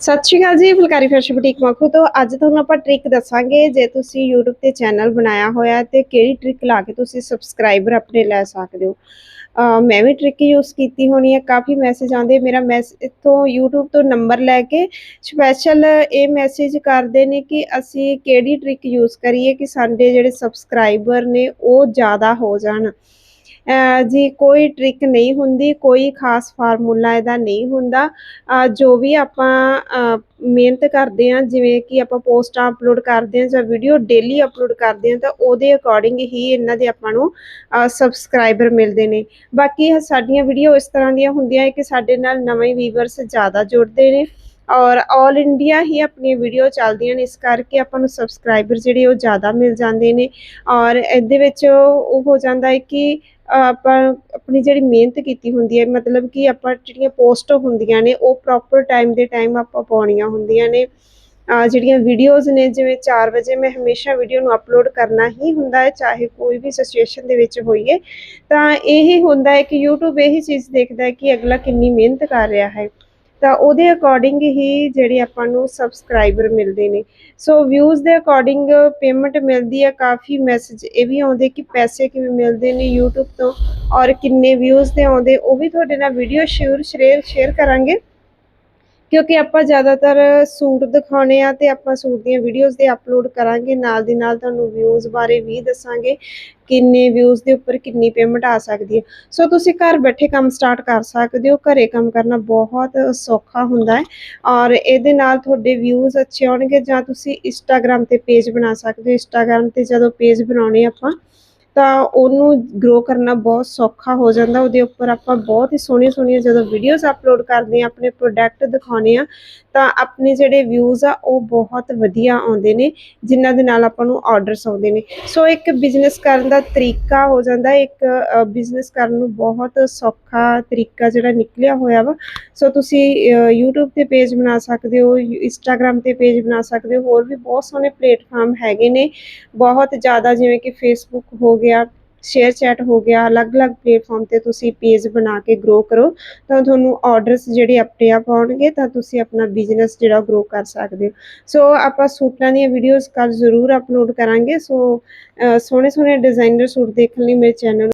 ਸਤਿ ਸ਼੍ਰੀ ਅਕਾਲ ਜੀ, phulkari fashion boutique Makhu ਤੋਂ। ਅੱਜ ਤੁਹਾਨੂੰ ਆਪਾਂ ਟ੍ਰਿਕ ਦੱਸਾਂਗੇ ਜੇ ਤੁਸੀਂ YouTube ਤੇ ਚੈਨਲ ਬਣਾਇਆ ਹੋਇਆ ਤੇ ਕਿਹੜੀ ਟ੍ਰਿਕ ਲਾ ਕੇ ਤੁਸੀਂ ਸਬਸਕ੍ਰਾਈਬਰ ਆਪਣੇ ਲੈ ਸਕਦੇ ਹੋ। ਮੈਂ ਵੀ ਟ੍ਰਿਕ ਯੂਜ਼ ਕੀਤੀ ਹੋਣੀ ਹੈ, ਕਾਫੀ ਮੈਸੇਜ ਆਉਂਦੇ। ਮੇਰਾ ਮੈਸ ਇੱਥੋਂ YouTube ਤੋਂ ਨੰਬਰ ਲੈ ਕੇ ਸਪੈਸ਼ਲ ਇਹ ਮੈਸੇਜ ਕਰਦੇ ਨੇ ਕਿ ਅਸੀਂ ਕਿਹੜੀ ਟ੍ਰਿਕ ਯੂਜ਼ ਕਰੀਏ ਕਿ ਸਾਡੇ ਜਿਹੜੇ ਸਬਸਕ੍ਰਾਈਬਰ ਨੇ ਉਹ ਜ਼ਿਆਦਾ ਹੋ ਜਾਣ। ਜੀ ਕੋਈ ਟ੍ਰਿਕ ਨਹੀਂ ਹੁੰਦੀ, ਕੋਈ ਖਾਸ ਫਾਰਮੂਲਾ ਇਹਦਾ ਨਹੀਂ ਹੁੰਦਾ ਜੋ ਵੀ ਆਪਾਂ ਮਿਹਨਤ ਕਰਦੇ ਹਾਂ, ਜਿਵੇਂ ਕਿ ਆਪਾਂ ਪੋਸਟਾਂ ਅਪਲੋਡ ਕਰਦੇ ਹਾਂ ਜਾਂ ਵੀਡੀਓ ਡੇਲੀ ਅਪਲੋਡ ਕਰਦੇ ਹਾਂ, ਤਾਂ ਉਹਦੇ ਅਕੋਰਡਿੰਗ ਹੀ ਇਹਨਾਂ ਦੇ ਆਪਾਂ ਨੂੰ ਸਬਸਕ੍ਰਾਈਬਰ ਮਿਲਦੇ ਨੇ। ਬਾਕੀ ਸਾਡੀਆਂ ਵੀਡੀਓ ਇਸ ਤਰ੍ਹਾਂ ਦੀਆਂ ਹੁੰਦੀਆਂ ਹੈ ਕਿ ਸਾਡੇ ਨਾਲ ਨਵੇਂ ਵੀਵਰਸ ਜ਼ਿਆਦਾ ਜੁੜਦੇ ਨੇ ਔਰ ਆਲ ਇੰਡੀਆ ਹੀ ਆਪਣੀਆਂ ਵੀਡੀਓ ਚੱਲਦੀਆਂ ਨੇ, ਇਸ ਕਰਕੇ ਆਪਾਂ ਨੂੰ ਸਬਸਕ੍ਰਾਈਬਰ ਜਿਹੜੇ ਉਹ ਜ਼ਿਆਦਾ ਮਿਲ ਜਾਂਦੇ ਨੇ ਔਰ ਇਹਦੇ ਵਿੱਚ ਉਹ ਹੋ ਜਾਂਦਾ ਹੈ ਕਿ ਆਪਾਂ ਆਪਣੀ ਜਿਹੜੀ ਮਿਹਨਤ ਕੀਤੀ ਹੁੰਦੀ ਹੈ, ਮਤਲਬ ਕਿ ਆਪਾਂ ਜਿਹੜੀਆਂ ਪੋਸਟ ਹੁੰਦੀਆਂ ਨੇ, ਉਹ ਪ੍ਰੋਪਰ ਟਾਈਮ ਦੇ ਟਾਈਮ ਆਪਾਂ ਪਾਉਣੀਆਂ ਹੁੰਦੀਆਂ ਨੇ। ਜਿਹੜੀਆਂ ਵੀਡੀਓਜ਼ ਨੇ, ਜਿਵੇਂ 4 ਵਜੇ ਮੈਂ ਹਮੇਸ਼ਾ ਵੀਡੀਓ ਨੂੰ ਅਪਲੋਡ ਕਰਨਾ ਹੀ ਹੁੰਦਾ ਹੈ, ਚਾਹੇ ਕੋਈ ਵੀ ਸਿਚੁਏਸ਼ਨ ਦੇ ਵਿੱਚ ਹੋਈਏ। ਤਾਂ ਇਹ ਹੁੰਦਾ ਹੈ ਕਿ YouTube ਇਹੀ ਚੀਜ਼ ਦੇਖਦਾ ਹੈ ਕਿ ਅਗਲਾ ਕਿੰਨੀ ਮਿਹਨਤ ਕਰ ਰਿਹਾ ਹੈ। ਤਾਂ ਉਹਦੇ ਅਕੋਰਡਿੰਗ ਹੀ ਜਿਹੜੇ ਆਪਾਂ ਨੂੰ ਸਬਸਕ੍ਰਾਈਬਰ ਮਿਲਦੇ ਨੇ। ਸੋ ਵਿਊਜ਼ ਦੇ ਅਕੋਰਡਿੰਗ ਪੇਮੈਂਟ ਮਿਲਦੀ ਹੈ, ਕਾਫੀ ਮੈਸੇਜ ਇਹ ਵੀ ਆਉਂਦੇ ਕਿ ਪੈਸੇ ਕਿਵੇਂ ਮਿਲਦੇ ਨੇ YouTube ਤੋਂ ਔਰ ਕਿੰਨੇ ਵਿਊਜ਼ 'ਤੇ ਆਉਂਦੇ, ਉਹ ਵੀ ਤੁਹਾਡੇ ਨਾਲ ਵੀਡੀਓ ਸ਼ੇਅਰ ਸ਼ੇਅਰ ਸ਼ੇਅਰ ਕਰਾਂਗੇ। ਕਿਉਂਕਿ ਆਪਾਂ ਜ਼ਿਆਦਾਤਰ ਸੂਟ ਦਿਖਾਉਣੇ ਆ ਤੇ ਆਪਾਂ ਸੂਟ ਦੀਆਂ ਵੀਡੀਓਜ਼ ਦੇ ਅਪਲੋਡ ਕਰਾਂਗੇ, ਨਾਲ ਦੀ ਨਾਲ ਤੁਹਾਨੂੰ ਵਿਊਜ਼ ਬਾਰੇ ਵੀ ਦੱਸਾਂਗੇ, ਕਿੰਨੇ ਵਿਊਜ਼ ਦੇ ਉੱਪਰ ਕਿੰਨੀ ਪੇਮੈਂਟ ਆ ਸਕਦੀ ਹੈ। ਸੋ ਤੁਸੀਂ ਘਰ ਬੈਠੇ ਕੰਮ ਸਟਾਰਟ ਕਰ ਸਕਦੇ ਹੋ, ਘਰੇ ਕੰਮ ਕਰਨਾ ਬਹੁਤ ਸੌਖਾ ਹੁੰਦਾ ਹੈ ਔਰ ਇਹਦੇ ਨਾਲ ਤੁਹਾਡੇ ਵਿਊਜ਼ ਅੱਛੇ ਆਉਣਗੇ ਜਾਂ ਤੁਸੀਂ ਇੰਸਟਾਗ੍ਰam ਤੇ ਪੇਜ ਬਣਾ ਸਕਦੇ ਹੋ। ਇੰਸਟਾਗ੍ਰam ਤੇ ਜਦੋਂ ਪੇਜ ਬਣਾਉਣੇ ਆਪਾਂ ਤਾਂ ਉਹਨੂੰ ਗਰੋ ਕਰਨਾ ਬਹੁਤ ਸੌਖਾ ਹੋ ਜਾਂਦਾ। ਉਹਦੇ ਉੱਪਰ ਆਪਾਂ ਬਹੁਤ ਹੀ ਸੋਹਣੀਆਂ ਸੋਹਣੀਆਂ ਜਦੋਂ ਵੀਡੀਓਜ਼ ਅਪਲੋਡ ਕਰਦੇ ਆ ਆਪਣੇ ਪ੍ਰੋਡਕਟ ਦਿਖਾਉਂਦੇ ਆ ਤਾਂ ਆਪਣੇ ਜਿਹੜੇ ਵਿਊਜ਼ ਆ ਉਹ ਬਹੁਤ ਵਧੀਆ ਆਉਂਦੇ ਨੇ ਜਿਨ੍ਹਾਂ ਦੇ ਨਾਲ ਆਪਾਂ ਨੂੰ ਆਰਡਰਸ ਆਉਂਦੇ ਨੇ। ਸੋ ਇੱਕ ਬਿਜ਼ਨਸ ਕਰਨ ਦਾ ਤਰੀਕਾ ਹੋ ਜਾਂਦਾ ਇੱਕ ਬਿਜ਼ਨਸ ਕਰਨ ਨੂੰ ਬਹੁਤ ਸੌਖਾ ਤਰੀਕਾ ਜਿਹੜਾ ਨਿਕਲਿਆ ਹੋਇਆ ਵਾ। ਸੋ ਤੁਸੀਂ ਅ, YouTube ਤੇ ਪੇਜ ਬਣਾ ਸਕਦੇ ਹੋ ਇੰਸਟਾਗ੍ਰam ਤੇ ਪੇਜ ਬਣਾ ਸਕਦੇ ਹੋ ਹੋਰ ਵੀ ਬਹੁਤ ਸੋਹਣੇ ਪਲੇਟਫਾਰਮ ਹੈਗੇ ਨੇ। ਬਹੁਤ ਜ਼ਿਆਦਾ ਜਿਵੇਂ ਕਿ ਫੇਸਬੁੱਕ ਹੋ ਗਿਆ ਸ਼ੇਅਰ ਚੈਟ ਹੋ ਗਿਆ, ਅਲੱਗ-ਅਲੱਗ ਪਲੇਟਫਾਰਮ ਤੇ ਤੁਸੀਂ ਪੇਜ ਬਣਾ ਕੇ ਗਰੋ ਕਰੋ, ਤਾਂ ਤੁਹਾਨੂੰ ਆਰਡਰਸ ਜਿਹੜੇ ਆਪਣੇ ਆਪ ਆਉਣਗੇ, ਤਾਂ ਤੁਸੀਂ ਆਪਣਾ ਬਿਜ਼ਨਸ ਜਿਹੜਾ ਗਰੋ ਕਰ ਸਕਦੇ ਹੋ। ਸੋ ਆਪਾਂ ਸੂਟਾਂ ਦੀਆਂ ਵੀਡੀਓਜ਼ ਕੱਲ ਜ਼ਰੂਰ ਅਪਲੋਡ ਕਰਾਂਗੇ। ਸੋ ਸੋਹਣੇ ਸੋਹਣੇ ਡਿਜ਼ਾਈਨਰ ਸੂਟ ਦੇਖਣ ਲਈ ਮੇਰੇ ਚੈਨਲ